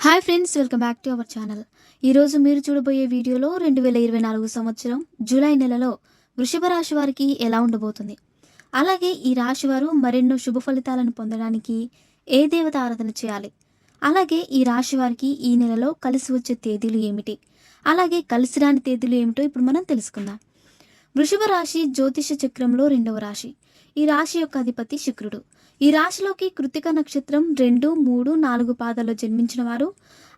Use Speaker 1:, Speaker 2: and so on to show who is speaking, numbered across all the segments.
Speaker 1: Hi friends welcome back to our channel. ఈరోజు మీరు చూడబోయే వీడియోలో రెండు వేల ఇరవై నాలుగు సంవత్సరం జూలై నెలలో వృషభ రాశి వారికి ఎలా ఉండబోతుంది? అలాగే ఈ రాశి వారు మరెన్నో శుభ ఫలితాలను పొందడానికి ఏ దేవత ఆరాధన చేయాలి? అలాగే ఈ రాశి వారికి ఈ నెలలో కలిసి వచ్చే తేదీలు ఏమిటి? అలాగే కలిసి రాని తేదీలు ఏమిటో ఇప్పుడు మనం తెలుసుకుందాం. వృషభ రాశి జ్యోతిష చక్రంలో రెండవ రాశి. ఈ రాశి యొక్క అధిపతి శుక్రుడు. ఈ రాశిలోకి కృతిక నక్షత్రం రెండు మూడు నాలుగు పాదాల్లో జన్మించిన వారు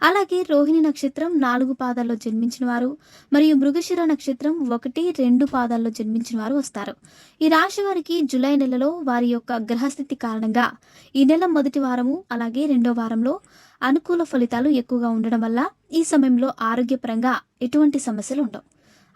Speaker 1: అలాగే రోహిణి నక్షత్రం నాలుగు పాదాల్లో జన్మించిన వారు మరియు మృగశిర నక్షత్రం ఒకటి రెండు పాదాల్లో జన్మించిన వారు వస్తారు. ఈ రాశి వారికి జూలై నెలలో వారి యొక్క గ్రహస్థితి కారణంగా ఈ నెల మొదటి వారము అలాగే రెండో వారంలో అనుకూల ఫలితాలు ఎక్కువగా ఉండడం వల్ల ఈ సమయంలో ఆరోగ్యపరంగా ఎటువంటి సమస్యలు ఉండవు.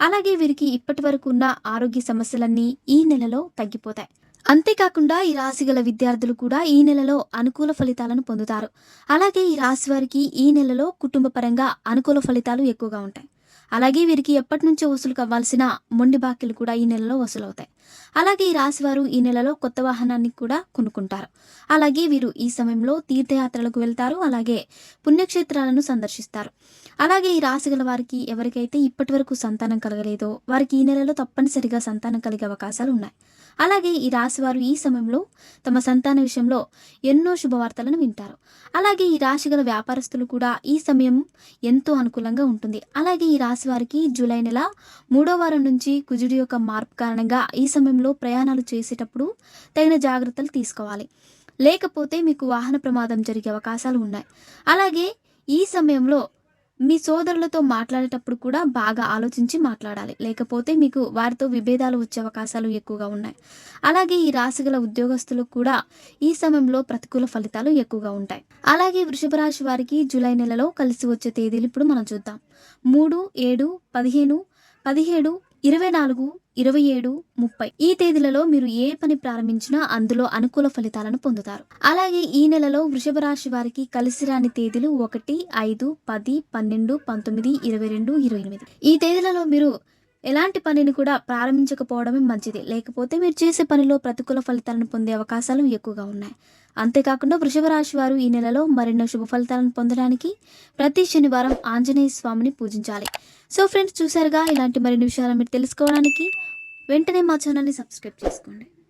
Speaker 1: అలాగే వీరికి ఇప్పటి వరకు ఉన్న ఆరోగ్య సమస్యలన్నీ ఈ నెలలో తగ్గిపోతాయి. అంతేకాకుండా ఈ రాశి గల విద్యార్థులు కూడా ఈ నెలలో అనుకూల ఫలితాలను పొందుతారు. అలాగే ఈ రాశి వారికి ఈ నెలలో కుటుంబ పరంగా అనుకూల ఫలితాలు ఎక్కువగా ఉంటాయి. అలాగే వీరికి ఎప్పటి నుంచో వసూలు కావాల్సిన మొండి బాకీలు కూడా ఈ నెలలో వసూలవుతాయి. అలాగే ఈ రాశివారు ఈ నెలలో కొత్త వాహనాన్ని కూడా కొనుక్కుంటారు. అలాగే వీరు ఈ సమయంలో తీర్థయాత్రలకు వెళ్తారు అలాగే పుణ్యక్షేత్రాలను సందర్శిస్తారు. అలాగే ఈ రాశి గల వారికి ఎవరికైతే ఇప్పటి వరకు సంతానం కలగలేదో వారికి ఈ నెలలో తప్పనిసరిగా సంతానం కలిగే అవకాశాలు ఉన్నాయి. అలాగే ఈ రాశి వారు ఈ సమయంలో తమ సంతాన విషయంలో ఎన్నో శుభవార్తలను వింటారు. అలాగే ఈ రాశి గల వ్యాపారస్తులు కూడా ఈ సమయం ఎంతో అనుకూలంగా ఉంటుంది. అలాగే ఈ రాశి వారికి జూలై నెల మూడో వారం నుంచి కుజుడి యొక్క మార్పు కారణంగా ఈ సమయంలో ప్రయాణాలు చేసేటప్పుడు తగిన జాగ్రత్తలు తీసుకోవాలి. లేకపోతే మీకు వాహన ప్రమాదం జరిగే అవకాశాలు ఉన్నాయి. అలాగే ఈ సమయంలో మీ సోదరులతో మాట్లాడేటప్పుడు కూడా బాగా ఆలోచించి మాట్లాడాలి. లేకపోతే మీకు వారితో విభేదాలు వచ్చే అవకాశాలు ఎక్కువగా ఉన్నాయి. అలాగే ఈ రాశిగల ఉద్యోగస్తులకు కూడా ఈ సమయంలో ప్రతికూల ఫలితాలు ఎక్కువగా ఉంటాయి. అలాగే వృషభ రాశి వారికి జూలై నెలలో కలిసి వచ్చే తేదీలు ఇప్పుడు మనం చూద్దాం. మూడు ఏడు పదిహేను పదిహేడు ఇరవై నాలుగు ఇరవై ఏడు ముప్పై. ఈ తేదీలలో మీరు ఏ పని ప్రారంభించినా అందులో అనుకూల ఫలితాలను పొందుతారు. అలాగే ఈ నెలలో వృషభ రాశి వారికి కలిసి రాని తేదీలు ఒకటి ఐదు పది పన్నెండు పంతొమ్మిది ఇరవై రెండు ఇరవై ఎనిమిది. ఈ తేదీలలో మీరు ఎలాంటి పనిని కూడా ప్రారంభించకపోవడమే మంచిది. లేకపోతే మీరు చేసే పనిలో ప్రతికూల ఫలితాలను పొందే అవకాశాలు ఎక్కువగా ఉన్నాయి. అంతేకాకుండా వృషభ రాశి వారు ఈ నెలలో మరెన్నో శుభ ఫలితాలను పొందడానికి ప్రతి శనివారం ఆంజనేయ స్వామిని పూజించాలి. సో ఫ్రెండ్స్ చూసారుగా ఇలాంటి మరిన్ని విషయాలు మీరు తెలుసుకోవడానికి వెంటనే మా ఛానల్ని సబ్స్క్రైబ్ చేసుకోండి.